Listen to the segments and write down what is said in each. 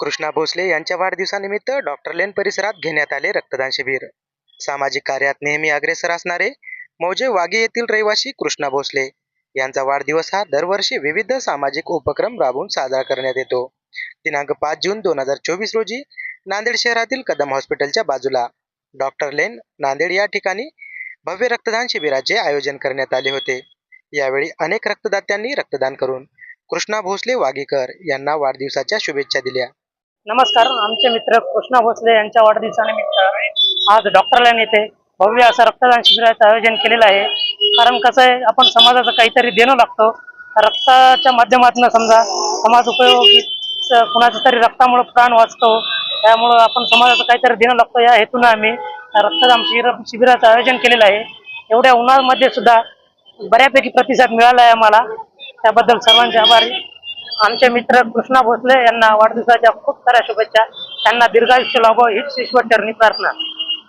कृष्णा भोसले यांच्या वाढदिवसानिमित्त डॉक्टर लेन परिसरात घेण्यात आले रक्तदान शिबिर. सामाजिक कार्यात नेहमी अग्रेसर असणारे मौजे वागे येथील रहिवासी कृष्णा भोसले यांचा वाढदिवस हा दरवर्षी विविध सामाजिक उपक्रम राबवून साजरा करण्यात येतो. दिनांक पाच जून दोन हजार चोवीस रोजी नांदेड शहरातील कदम हॉस्पिटलच्या बाजूला डॉक्टर लेन नांदेड या ठिकाणी भव्य रक्तदान शिबिराचे आयोजन करण्यात आले होते. यावेळी अनेक रक्तदात्यांनी रक्तदान करून कृष्णा भोसले वागीकर यांना वाढदिवसाच्या शुभेच्छा दिल्या. नमस्कार आमचे मित्र कृष्णा भोसले यांच्या वाढदिवसानिमित्त आज डॉक्टरला नेते येथे भव्य असं रक्तदान शिबिराचं आयोजन केलेलं आहे. कारण कसं आहे आपण समाजाचं काहीतरी देणं लागतो. रक्ताच्या माध्यमातून समजा समाज उपयोगी कुणाचं तरी रक्तामुळं प्राण वाचतो. त्यामुळं आपण समाजाचं काहीतरी देणं लागतो. या हेतूनं आम्ही रक्तदान शिबिर शिबिराचं आयोजन केलेलं आहे. एवढ्या उन्हामध्ये सुद्धा बऱ्यापैकी प्रतिसाद मिळाला आहे आम्हाला. त्याबद्दल सर्वांचे आभारी. आमचे मित्र कृष्णा भोसले यांना वाढदिवसाच्या खूप साऱ्या शुभेच्छा. त्यांना दीर्घायुष्य लाभो हीच ईश्वर चरणी प्रार्थना.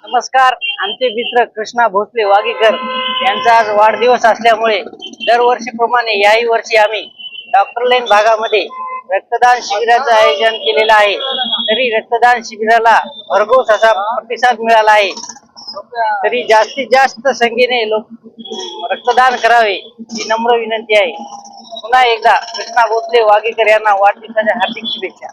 नमस्कार. आमचे मित्र कृष्णा भोसले वागीकर यांचा आज वाढदिवस असल्यामुळे दरवर्षीप्रमाणे याही वर्षी आम्ही डॉक्टर लेन भागामध्ये रक्तदान शिबिराचं आयोजन केलेलं आहे. तरी रक्तदान शिबिराला भरघोस असा प्रतिसाद मिळाला आहे. तरी जास्तीत जास्त संख्येने लोक रक्तदान करावे ही नम्र विनंती आहे. पुन्हा एकदा कृष्णा भोसले वागीकर यांना वाढदिवसाच्या हार्दिक शुभेच्छा.